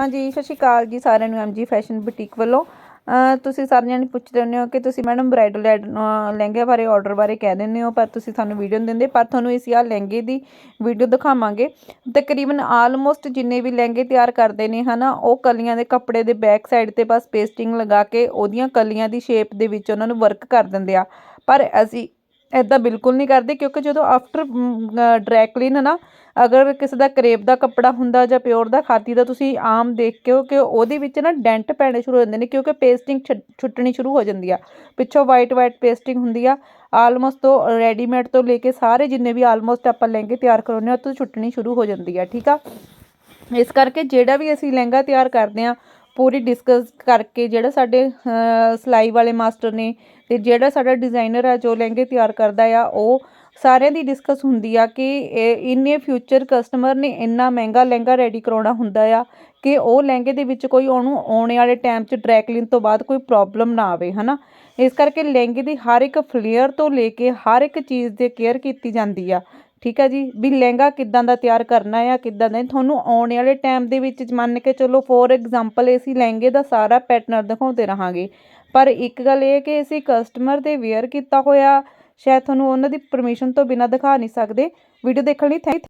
ਹਾਂਜੀ, ਸਤਿ ਸ਼੍ਰੀ ਅਕਾਲ ਜੀ ਸਾਰਿਆਂ ਨੂੰ ਐਮਜੀ ਫੈਸ਼ਨ ਬੁਟੀਕ ਵੱਲੋਂ। ਤੁਸੀਂ ਸਾਰਿਆਂ ਨੇ ਪੁੱਛਦੇ ਹੁੰਦੇ ਹੋ ਕਿ ਤੁਸੀਂ ਮੈਡਮ ਬ੍ਰਾਈਡਲ ਲਹਿੰਗੇ ਬਾਰੇ ਆਰਡਰ ਬਾਰੇ ਕਹਿ ਦਿੰਦੇ ਹੋ, ਪਰ ਤੁਸੀਂ ਸਾਨੂੰ ਵੀਡੀਓ ਨਹੀਂ ਦਿੰਦੇ, ਪਰ ਤੁਹਾਨੂੰ ਇਸ ਆ ਲਹਿੰਗੇ ਦੀ ਵੀਡੀਓ ਦਿਖਾਵਾਂਗੇ। ਤਕਰੀਬਨ ਆਲਮੋਸਟ ਜਿੰਨੇ ਵੀ ਲਹਿੰਗੇ ਤਿਆਰ ਕਰਦੇ ਨੇ, ਹਨਾ, ਉਹ ਕਲੀਆਂ ਦੇ ਕੱਪੜੇ ਦੇ ਬੈਕ ਸਾਈਡ ਤੇ ਬਸ ਪੇਸਟਿੰਗ ਲਗਾ ਕੇ, ਉਹਦੀਆਂ ਕਲੀਆਂ ਦੀ ਸ਼ੇਪ ਦੇ ਵਿੱਚ ਉਹਨਾਂ ਨੂੰ ਵਰਕ ਕਰ ਦਿੰਦੇ ਆ। ਪਰ ਅਸੀਂ ਇੱਦਾਂ ਬਿਲਕੁਲ ਨਹੀਂ ਕਰਦੇ ਕਿਉਂਕਿ ਜਦੋਂ ਆਫਟਰ ਡਰਾਈ ਕਲੀਨ ਨਾ, ਅਗਰ ਕਿਸੇ ਦਾ ਕਰੇਪ ਦਾ ਕੱਪੜਾ ਹੁੰਦਾ ਜਾਂ ਪਿਓਰ ਦਾ ਖਾਦੀ ਦਾ ਤੁਸੀਂ ਆਮ ਦੇਖਿਓ ਕਿ ਉਹਦੇ ਵਿੱਚ ਨਾ ਡੈਂਟ ਪੈਣੇ ਸ਼ੁਰੂ ਹੋ ਜਾਂਦੇ ਨੇ ਕਿਉਂਕਿ ਪੇਸਟਿੰਗ ਛੁੱਟਣੀ ਸ਼ੁਰੂ ਹੋ ਜਾਂਦੀ ਆ। ਪਿੱਛੋਂ ਵਾਈਟ ਵਾਈਟ ਪੇਸਟਿੰਗ ਹੁੰਦੀ ਆ ਆਲਮੋਸਟ ਤੋਂ ਰੈਡੀਮੇਡ ਤੋਂ ਲੈ ਕੇ ਸਾਰੇ ਜਿੰਨੇ ਵੀ ਆਲਮੋਸਟ ਆਪਾਂ ਲਹਿੰਗੇ ਤਿਆਰ ਕਰਾਉਂਦੇ ਆ ਉਹ ਤੋਂ ਛੁੱਟਣੀ ਸ਼ੁਰੂ ਹੋ ਜਾਂਦੀ ਆ, ਠੀਕ ਆ? ਇਸ ਕਰਕੇ ਜਿਹੜਾ ਵੀ ਅਸੀਂ ਲਹਿੰਗਾ ਤਿਆਰ ਕਰਦੇ ਆ ਪੂਰੀ ਡਿਸਕਸ ਕਰਕੇ ਜਿਹੜਾ ਸਾਡੇ ਸਿਲਾਈ ਵਾਲੇ ਮਾਸਟਰ ਨੇ ਅਤੇ ਜਿਹੜਾ ਸਾਡਾ ਡਿਜ਼ਾਈਨਰ ਆ ਜੋ ਲਹਿੰਗੇ ਤਿਆਰ ਕਰਦਾ ਆ, ਉਹ ਸਾਰਿਆਂ ਦੀ ਡਿਸਕਸ ਹੁੰਦੀ ਆ ਕਿ ਇਹ ਫਿਊਚਰ ਕਸਟਮਰ ਨੇ, ਇੰਨਾ ਮਹਿੰਗਾ ਲਹਿੰਗਾ ਰੈਡੀ ਕਰਾਉਣਾ ਹੁੰਦਾ ਆ ਕਿ ਉਹ ਲਹਿੰਗੇ ਦੇ ਵਿੱਚ ਕੋਈ ਉਹਨੂੰ ਆਉਣ ਵਾਲੇ ਟਾਈਮ 'ਚ ਡਰਾਈ ਤੋਂ ਬਾਅਦ ਕੋਈ ਪ੍ਰੋਬਲਮ ਨਾ ਆਵੇ, ਹਨਾ? ਇਸ ਕਰਕੇ ਲਹਿੰਗੇ ਦੀ ਹਰ ਇੱਕ ਫਲੇਅਰ ਤੋਂ ਲੈ ਕੇ ਹਰ ਇੱਕ ਚੀਜ਼ ਦੀ ਕੇਅਰ ਕੀਤੀ ਜਾਂਦੀ ਆ। ਠੀਕ ਹੈ ਜੀ? ਵੀ ਲਹਿੰਗਾ ਕਿੱਦਾਂ ਦਾ ਤਿਆਰ ਕਰਨਾ ਆ ਕਿੱਦਾਂ ਦਾ ਤੁਹਾਨੂੰ ਆਉਣ ਵਾਲੇ ਟਾਈਮ ਦੇ ਵਿੱਚ ਮੰਨ ਕੇ ਚਲੋ ਫੋਰ ਐਗਜ਼ਾਮਪਲ ਅਸੀਂ ਲਹਿੰਗੇ ਦਾ ਸਾਰਾ ਪੈਟਰਨ ਦਿਖਾਉਂਦੇ ਰਹਾਂਗੇ। ਪਰ ਇੱਕ ਗੱਲ ਇਹ ਕਿ ਅਸੀਂ ਕਸਟਮਰ ਦੇ ਵੇਅਰ ਕੀਤਾ ਹੋਇਆ, ਸ਼ਾਇਦ ਤੁਹਾਨੂੰ ਉਹਨਾਂ ਦੀ ਪਰਮਿਸ਼ਨ ਤੋਂ ਬਿਨਾਂ ਦਿਖਾ ਨਹੀਂ ਸਕਦੇ। ਵੀਡੀਓ ਦੇਖਣ ਲਈ ਥੈਂਕ